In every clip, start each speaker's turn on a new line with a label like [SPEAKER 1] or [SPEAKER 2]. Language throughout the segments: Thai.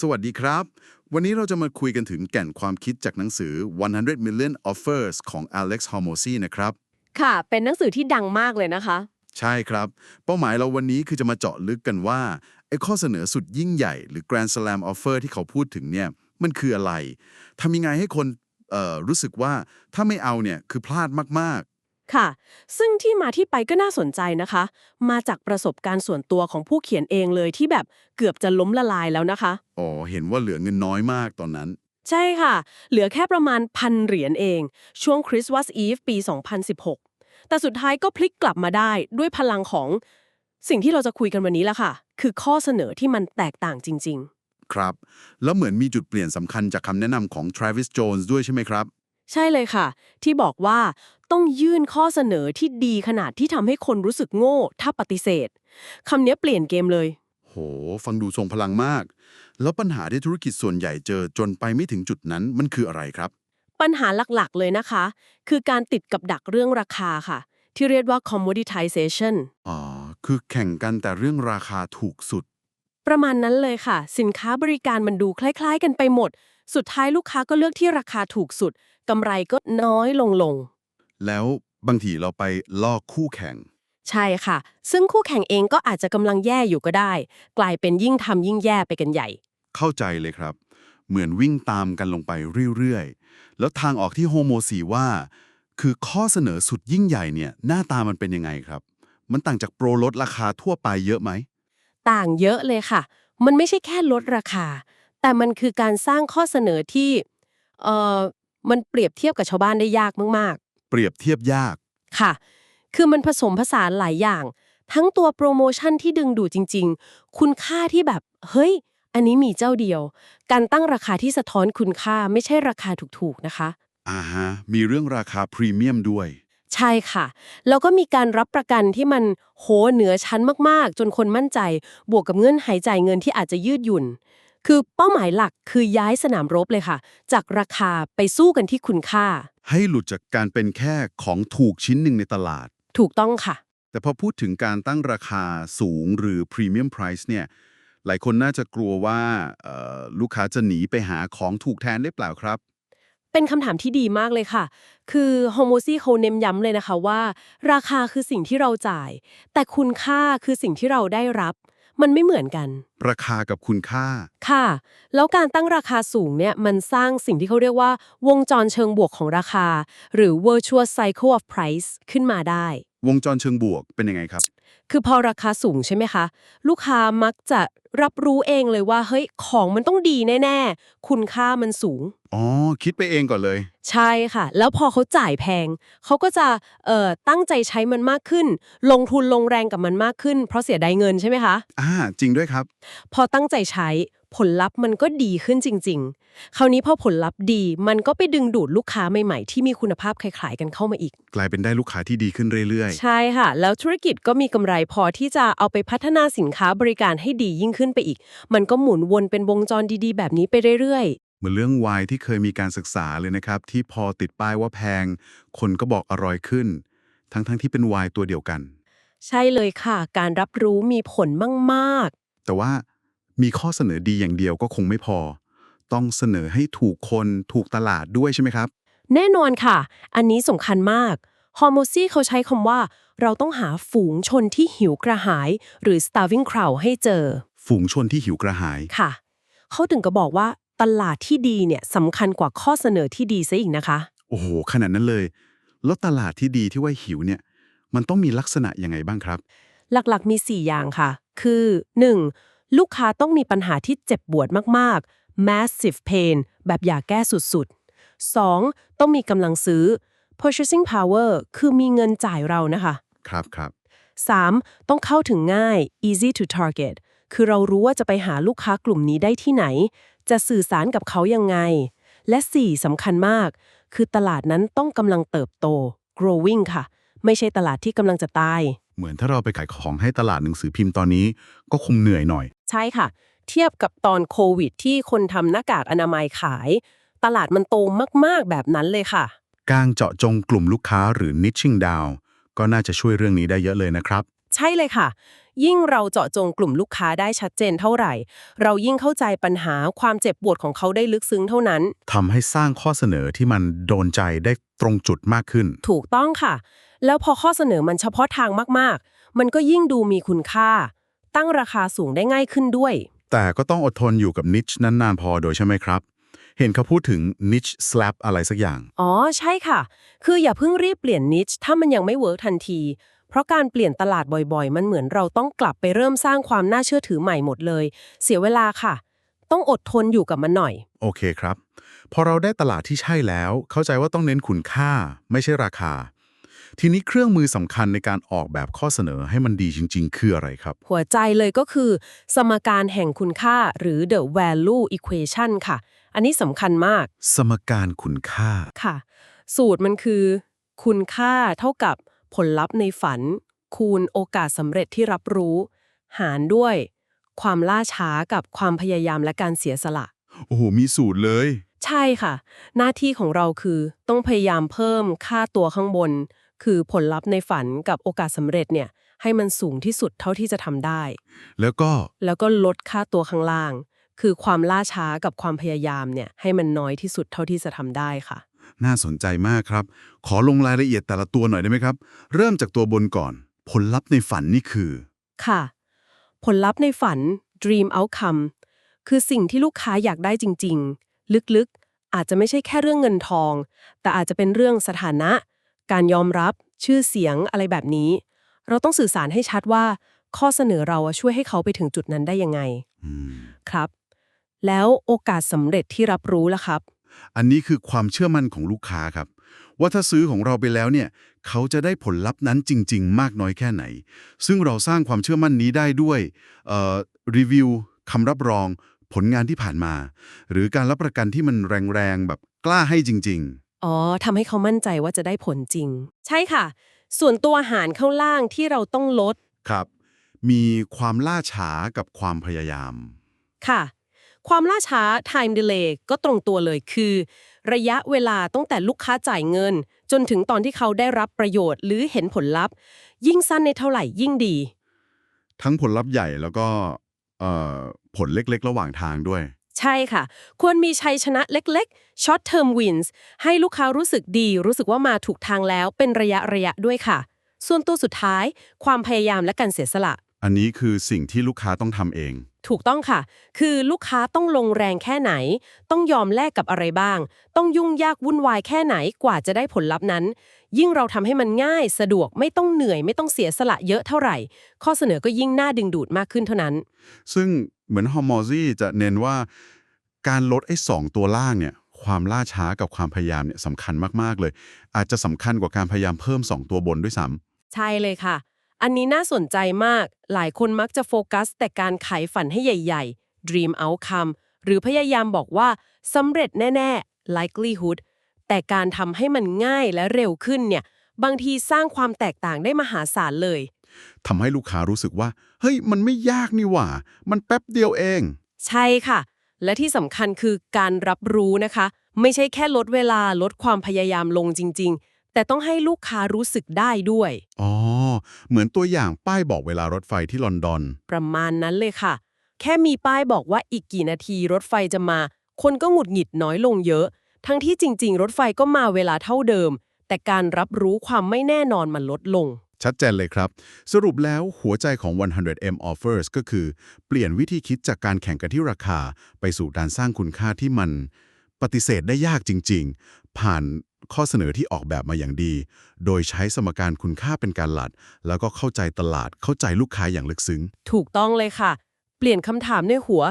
[SPEAKER 1] สวัสดีครับ วันนี้เราจะมาคุยกันถึงแก่นความคิดจากหนังสือ 100 Million Offers ของ Alex Hormozy นะครับ
[SPEAKER 2] ค่ะ เป็นหนังสือที่ดังมากเลยนะคะ
[SPEAKER 1] ใช่ครับ เป้าหมายเราวันนี้คือจะมาเจาะลึกกันว่า ไอ้ข้อเสนอสุดยิ่งใหญ่ หรือ Grand Slam Offer ที่เขาพูดถึงเนี่ย มันคืออะไร ทำยังไงให้คนเอ่อรู้สึกว่าถ้าไม่เอาเนี่ยคือพลาดมาก
[SPEAKER 2] ค่ะ ซึ่งที่มาที่ไปก็น่าสนใจนะคะ มาจากประสบการณ์ส่วนตัวของผู้เขียนเองเลยที่แบบเกือบจะล้มละลายแล้วนะคะ
[SPEAKER 1] ๆอ๋อ เห็นว่าเหลือเงินน้อยมากตอนนั้น
[SPEAKER 2] ใช่ค่ะ เหลือแค่ประมาณพันเหรียญเอง ช่วงคริสต์มาสอีฟปี 2016 แต่สุดท้ายก็พลิกกลับมาได้ด้วยพลังของสิ่งที่เราจะคุยกันวันนี้ละค่ะ คือข้อเสนอที่มันแตกต่างจริง
[SPEAKER 1] ครับ แล้วเหมือนมีจุดเปลี่ยนสำคัญจากคำแนะนำของ Travis Jones ด้วยใช่ไหมครับ
[SPEAKER 2] ๆใช่เลยค่ะ ที่บอกว่า ต้องยื่นข้อเสนอที่ดีขนาดที่ทำให้คนรู้สึกโง่ ถ้าปฏิเสธคำนี้เปลี่ยนเกมเลย
[SPEAKER 1] โห ฟังดูทรงพลังมาก แล้วปัญหาที่ธุรกิจส่วนใหญ่เจอจนไปไม่ถึงจุดนั้นมันคืออะไรครับ
[SPEAKER 2] ปัญหาหลักๆ เลยนะคะ คือการติดกับดักเรื่องราคาค่ะ ที่เรียกว่า commoditization
[SPEAKER 1] อ๋อ คือแข่งกันแต่เรื่องราคาถูกสุด
[SPEAKER 2] ประมาณนั้นเลยค่ะ สินค้าบริการมันดูคล้าย ๆ กันไปหมด สุดท้ายลูกค้าก็เลือกที่ราคาถูกสุดกำไรก็น้อยลงลง
[SPEAKER 1] แล้วบางทีเราไปลอกคู่แข่ง
[SPEAKER 2] ใช่ค่ะ ซึ่งคู่แข่งเองก็อาจจะกำลังแย่อยู่ก็ได้ กลายเป็นยิ่งทำยิ่งแย่ไปกันใหญ่
[SPEAKER 1] เข้าใจเลยครับ เหมือนวิ่งตามกันลงไปเรื่อยๆ แล้วทางออกที่โฮโมสีว่า คือข้อเสนอสุดยิ่งใหญ่เนี่ยหน้าตามันเป็นยังไงครับ มันต่างจากโปรลดราคาทั่วไปเยอะไหม
[SPEAKER 2] ต่างเยอะเลยค่ะ มันไม่ใช่แค่ลดราคา แต่มันคือการสร้างข้อเสนอที่เอ่อมันเปรียบเทียบกับชาวบ้านได้ยากมาก
[SPEAKER 1] เปรียบเทียบยาก
[SPEAKER 2] ๆค่ะ คือมันผสมผสานหลายอย่าง ทั้งตัวโปรโมชั่นที่ดึงดูดจริง ๆ คุณค่าที่แบบ เฮ้ย อันนี้มีเจ้าเดียว การตั้งราคาที่สะท้อนคุณค่าไม่ใช่ราคาถูกๆนะคะ
[SPEAKER 1] อ่าฮะ มีเรื่องราคาพรีเมียมด้วย
[SPEAKER 2] ใช่ค่ะ แล้วก็มีการรับประกันที่มันโหเหนือชั้นมากๆ จนคนมั่นใจ บวกกับเงื่อนหายจ่ายเงินที่อาจจะยืดหยุ่น คือเป้าหมายหลักคือย้ายสนามรบเลยค่ะ จากราคาไปสู้กันที่คุณค่า
[SPEAKER 1] ให้หลุดจากการเป็นแค่ของถูกชิ้นหนึ่งในตลาด
[SPEAKER 2] ถูกต้องค่ะ
[SPEAKER 1] แต่พอพูดถึงการตั้งราคาสูงหรือ Premium Price เนี่ย หลายคนน่าจะกลัวว่าเอ่อลูกค้าจะหนีไปหาของถูกแทนได้เปล่าครับ
[SPEAKER 2] เป็นคำถามที่ดีมากเลยค่ะ คือโฮโมซีเขาเน้นย้ำเลยนะคะว่า ราคาคือสิ่งที่เราจ่าย แต่คุณค่าคือสิ่งที่เราได้รับ มันไม่เหมือนกัน
[SPEAKER 1] ราคากับคุณค่า
[SPEAKER 2] ค่ะ แล้วการตั้งราคาสูงเนี่ยมันสร้างสิ่งที่เขาเรียกว่า วงจรเชิงบวกของราคา หรือ virtual cycle of price ขึ้นมาได้
[SPEAKER 1] วงจรเชิงบวกเป็นยังไงครับ
[SPEAKER 2] คือพอราคาสูงใช่ไหมคะ ลูกค้ามักจะรับรู้เองเลยว่าเฮ้ยของมันต้องดีแน่ ๆ คุณค่ามันสูง
[SPEAKER 1] อ๋อ คิดไปเองก่อนเลย
[SPEAKER 2] ใช่ค่ะ แล้วพอเขาจ่ายแพง เขาก็จะเอ่อตั้งใจใช้มันมากขึ้น ลงทุนลงแรงกับมันมากขึ้น เพราะเสียดายเงินใช่ไหมคะ
[SPEAKER 1] อ่า จริงด้วยครับ
[SPEAKER 2] พอตั้งใจใช้ผลลัพธ์มันก็ดีขึ้นจริง ๆ คราวนี้พอผลลัพธ์ดี มันก็ไปดึงดูดลูกค้าใหม่ๆ ที่มีคุณภาพคล้ายๆกันเข้ามาอีก
[SPEAKER 1] กลายเป็นได้ลูกค้าที่ดีขึ้นเรื่อย
[SPEAKER 2] ใช่ค่ะ แล้วธุรกิจก็มีกำไรพอที่จะเอาไปพัฒนาสินค้าบริการให้ดียิ่งขึ้นไปอีก มันก็หมุนวนเป็นวงจรดีๆ แบบนี้ไปเรื่อย
[SPEAKER 1] ๆเหมือนเรื่องไวน์ที่เคยมีการศึกษาเลยนะครับ ที่พอติดป้ายว่าแพง คนก็บอกอร่อยขึ้น ทั้งๆทที่เป็นไวน์ตัวเดียวกัน
[SPEAKER 2] ๆใช่เลยค่ะ การรับรู้มีผลมากๆ
[SPEAKER 1] แต่ว่ามีข้อเสนอดีอย่างเดียวก็คงไม่พอ ต้องเสนอให้ถูกคนถูกตลาดด้วยใช่ไหมครับ
[SPEAKER 2] แน่นอนค่ะ อันนี้สำคัญมากฮอร์โมซีเขาใช้คำว่า เราต้องหาฝูงชนที่หิวกระหาย หรือ starving crowd ให้เจอ
[SPEAKER 1] ฝูงชนที่หิวกระหาย
[SPEAKER 2] ค่ะ เขาถึงก็บอกว่าตลาดที่ดีเนี่ยสำคัญกว่าข้อเสนอที่ดีซะอีกนะคะ
[SPEAKER 1] โอ้โหขนาดนั้นเลย แล้วตลาดที่ดีที่ว่าหิวเนี่ย มันต้องมีลักษณะยังไงบ้างครับ
[SPEAKER 2] หลักๆ มี 4 อย่างค่ะ คือ 1. ลูกค้าต้องมีปัญหาที่เจ็บปวดมากๆ massive pain แบบอยากแก้สุดๆ 2. ต้องมีกำลังซื้อ purchasing power คือมีเงินจ่ายเรานะคะ
[SPEAKER 1] ครับครับ
[SPEAKER 2] 3. ต้องเข้าถึงง่าย easy to target คือเรารู้ว่าจะไปหาลูกค้ากลุ่มนี้ได้ที่ไหน จะสื่อสารกับเขายังไง และ 4. สำคัญมาก คือตลาดนั้นต้องกำลังเติบโต growing ค่ะ ไม่ใช่ตลาดที่กำลังจะตาย
[SPEAKER 1] เหมือนถ้าเราไปขายของให้ตลาดหนังสือพิมพ์ตอนนี้ ก็คงเหนื่อยหน่อย
[SPEAKER 2] ใช่ค่ะ เทียบกับตอนโควิด ที่คนทำหน้ากากอนามัยขาย ตลาดมันโตมากๆแบบนั้นเลยค่ะ
[SPEAKER 1] การเจาะจงกลุ่มลูกค้าหรือ niching down ก็น่าจะช่วยเรื่องนี้ได้เยอะเลยนะครับ
[SPEAKER 2] ใช่เลยค่ะ ยิ่งเราเจาะจงกลุ่มลูกค้าได้ชัดเจนเท่าไหร่ เรายิ่งเข้าใจปัญหาความเจ็บปวดของเขาได้ลึกซึ้งเท่านั้น
[SPEAKER 1] ทำให้สร้างข้อเสนอที่มันโดนใจได้ตรงจุดมากขึ้น
[SPEAKER 2] ถูกต้องค่ะ แล้วพอข้อเสนอมันเฉพาะทางมากๆ มันก็ยิ่งดูมีคุณค่า ตั้งราคาสูงได้ง่ายขึ้นด้วย
[SPEAKER 1] แต่ก็ต้องอดทนอยู่กับนิชนั้นนานพอโดยใช่ไหมครับ เห็นเขาพูดถึง niche slap อะไรสักอย่าง
[SPEAKER 2] อ๋อ ใช่ค่ะ คืออย่าเพิ่งรีบเปลี่ยนนิชถ้ามันยังไม่เวิร์กทันที เพราะการเปลี่ยนตลาดบ่อยๆ มันเหมือนเราต้องกลับไปเริ่มสร้างความน่าเชื่อถือใหม่หมดเลย เสียเวลาค่ะ ต้องอดทนอยู่กับมันหน่อย
[SPEAKER 1] โอเคครับ พอเราได้ตลาดที่ใช่แล้ว เข้าใจว่าต้องเน้นคุณค่า ไม่ใช่ราคา ทีนี้เครื่องมือสำคัญในการออกแบบข้อเสนอให้มันดีจริง ๆ คืออะไรครับ
[SPEAKER 2] หัวใจเลยก็คือ สมการแห่งคุณค่าหรือ the value equation ค่ะ อันนี้สำคัญมาก
[SPEAKER 1] สมการคุณค่า
[SPEAKER 2] ค่ะ สูตรมันคือ คุณค่าเท่ากับ ผลลัพธ์ในฝัน คูณโอกาสสำเร็จที่รับรู้ หารด้วย ความล่าช้ากับความพยายามและการเสียสละ
[SPEAKER 1] โอ้โห มีสูตรเลย
[SPEAKER 2] ใช่ค่ะ หน้าที่ของเราคือต้องพยายามเพิ่มค่าตัวข้างบน คือผลลัพธ์ในฝันกับโอกาสสำเร็จเนี่ย ให้มันสูงที่สุดเท่าที่จะทำได้
[SPEAKER 1] แล้วก็
[SPEAKER 2] แล้วก็ลดค่าตัวข้างล่าง คือความล่าช้ากับความพยายามเนี่ยให้มันน้อยที่สุดเท่าที่จะทำได้ค่ะ
[SPEAKER 1] น่าสนใจมากครับ ขอลงรายละเอียดแต่ละตัวหน่อยได้ไหมครับ เริ่มจากตัวบนก่อน ผลลัพธ์ในฝันนี่คือ
[SPEAKER 2] ค่ะ ผลลัพธ์ในฝัน dream outcome คือสิ่งที่ลูกค้าอยากได้จริง ๆ ลึกๆ อาจจะไม่ใช่แค่เรื่องเงินทอง แต่อาจจะเป็นเรื่องสถานะ การยอมรับชื่อเสียงอะไรแบบนี้ เราต้องสื่อสารให้ชัดว่า ข้อเสนอเราอะช่วยให้เขาไปถึงจุดนั้นได้ยังไง
[SPEAKER 1] อืม
[SPEAKER 2] ครับ แล้วโอกาสสำเร็จที่รับรู้ล่ะครับ
[SPEAKER 1] อันนี้คือความเชื่อมั่นของลูกค้าครับ ว่าถ้าซื้อของเราไปแล้วเนี่ย เขาจะได้ผลลัพธ์นั้นจริง ๆ มากน้อยแค่ไหน ซึ่งเราสร้างความเชื่อมั่นนี้ได้ด้วยเอ่อรีวิวคำรับรอง ผลงานที่ผ่านมา หรือการรับประกันที่มันแรงๆแบบกล้าให้จริง
[SPEAKER 2] อ๋อทำให้เขามั่นใจว่าจะได้ผลจริง ใช่ค่ะ ส่วนตัวอาหารข้างล่างที่เราต้องลด
[SPEAKER 1] ๆครับ มีความล่าช้ากับความพยายาม
[SPEAKER 2] ค่ะ ความล่าช้า time delay ก็ตรงตัวเลยคือ ระยะเวลาตั้งแต่ลูกค้าจ่ายเงิน จนถึงตอนที่เขาได้รับประโยชน์หรือเห็นผลลัพธ์ ยิ่งสั้นในเท่าไหร่ยิ่งดี
[SPEAKER 1] ทั้งผลลัพธ์ใหญ่แล้วก็เอ่อผลเล็กๆ ระหว่างทางด้วย
[SPEAKER 2] ใช่ค่ะ ควรมีชัยชนะเล็กๆ short term wins ให้ลูกค้ารู้สึกดี รู้สึกว่ามาถูกทางแล้วเป็นระยะระยะด้วยค่ะ ส่วนตัวสุดท้าย ความพยายามและการเสียสละ
[SPEAKER 1] อันนี้คือสิ่งที่ลูกค้าต้องทำเอง
[SPEAKER 2] ถูกต้องค่ะ คือลูกค้าต้องลงแรงแค่ไหน ต้องยอมแลกกับอะไรบ้าง ต้องยุ่งยากวุ่นวายแค่ไหนกว่าจะได้ผลลัพธ์นั้น ยิ่งเราทำให้มันง่ายสะดวกไม่ต้องเหนื่อย ไม่ต้องเสียสละเยอะเท่าไหร่ ข้อเสนอก็ยิ่งน่าดึงดูดมากขึ้นเท่านั้น
[SPEAKER 1] ซึ่งเหมือนฮอร์โมซีจะเน้นว่า การลดไอ้สองตัวล่างเนี่ย ความล่าช้ากับความพยายามเนี่ยสำคัญมากๆเลย อาจจะสำคัญกว่าการพยายามเพิ่ม2ตัวบนด้วยซ้
[SPEAKER 2] ใช่เลยค่ะ อันนี้น่าสนใจมาก หลายคนมักจะโฟกัส แต่การขายฝันให้ใหญ่ ๆ dream outcome หรือพยายามบอกว่าสำเร็จแน่ ๆ likelihood แต่การทำให้มันง่ายและเร็วขึ้นเนี่ย บางทีสร้างความแตกต่างได้มหาศาลเลยำ
[SPEAKER 1] ทำให้ลูกค้ารู้สึกว่า เฮ้ย มันไม่ยากนี่หว่า มันแป๊บเดียวเอง
[SPEAKER 2] ใช่ค่ะ และที่สำคัญคือการรับรู้นะคะ ไม่ใช่แค่ลดเวลาลดความพยายามลงจริง ๆ แต่ต้องให้ลูกค้ารู้สึกได้ด้วย
[SPEAKER 1] อ๋อ เหมือนตัวอย่างป้ายบอกเวลารถไฟที่ลอนดอน
[SPEAKER 2] ประมาณนั้นเลยค่ะ แค่มีป้ายบอกว่าอีกกี่นาทีรถไฟจะมา คนก็หงุดหงิดน้อยลงเยอะ ทั้งที่จริง ๆ รถไฟก็มาเวลาเท่าเดิม แต่การรับรู้ความไม่แน่นอนมันลดลง
[SPEAKER 1] ชัดเจนเลยครับ สรุปแล้วหัวใจของ 100M Offers ก็คือ เปลี่ยนวิธีคิดจากการแข่งกันที่ราคา ไปสู่การสร้างคุณค่าที่มันปฏิเสธได้ยากจริง ๆ ผ่าน ข้อเสนอที่ออกแบบมาอย่างดี โดยใช้สมการคุณค่าเป็นการหลัด แล้วก็เข้าใจตลาดเข้าใจลูกค้าอย่างลึกซึ้ง
[SPEAKER 2] ถูกต้องเลยค่ะ เปลี่ยนคำถามในหัว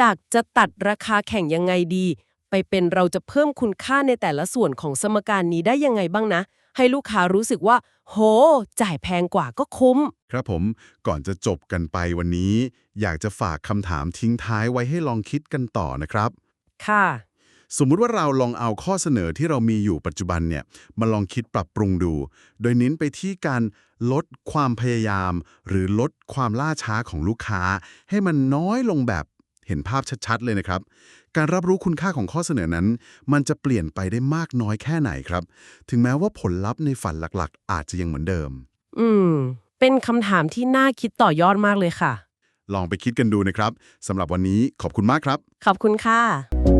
[SPEAKER 2] จากจะตัดราคาแข่งยังไงดี ไปเป็นเราจะเพิ่มคุณค่าในแต่ละส่วนของสมการนี้ได้ยังไงบ้างนะ ให้ลูกค้ารู้สึกว่า โห จ่ายแพงกว่าก็คุ้ม
[SPEAKER 1] ครับผมก่อนจะจบกันไปวันนี้ อยากจะฝากคำถามทิ้งท้ายไว้ให้ลองคิดกันต่อนะครับ
[SPEAKER 2] ค่ะ
[SPEAKER 1] สมมุติว่าเราลองเอาข้อเสนอที่เรามีอยู่ปัจจุบันเนี่ยมาลองคิดปรับปรุงดู โดยเน้นไปที่การลดความพยายาม หรือลดความล่าช้าของลูกค้า ให้มันน้อยลงแบบเห็นภาพชัดๆ เลยนะครับ การรับรู้คุณค่าของข้อเสนอนั้น มันจะเปลี่ยนไปได้มากน้อยแค่ไหนครับ ถึงแม้ว่าผลลัพธ์ในฝันหลักๆ อาจจะยังเหมือนเดิม
[SPEAKER 2] อืม เป็นคำถามที่น่าคิดต่อยอดมากเลยค่ะ
[SPEAKER 1] ลองไปคิดกันดูนะครับสำหรับวันนี้ขอบคุณมากครับ
[SPEAKER 2] ขอบคุณค่ะ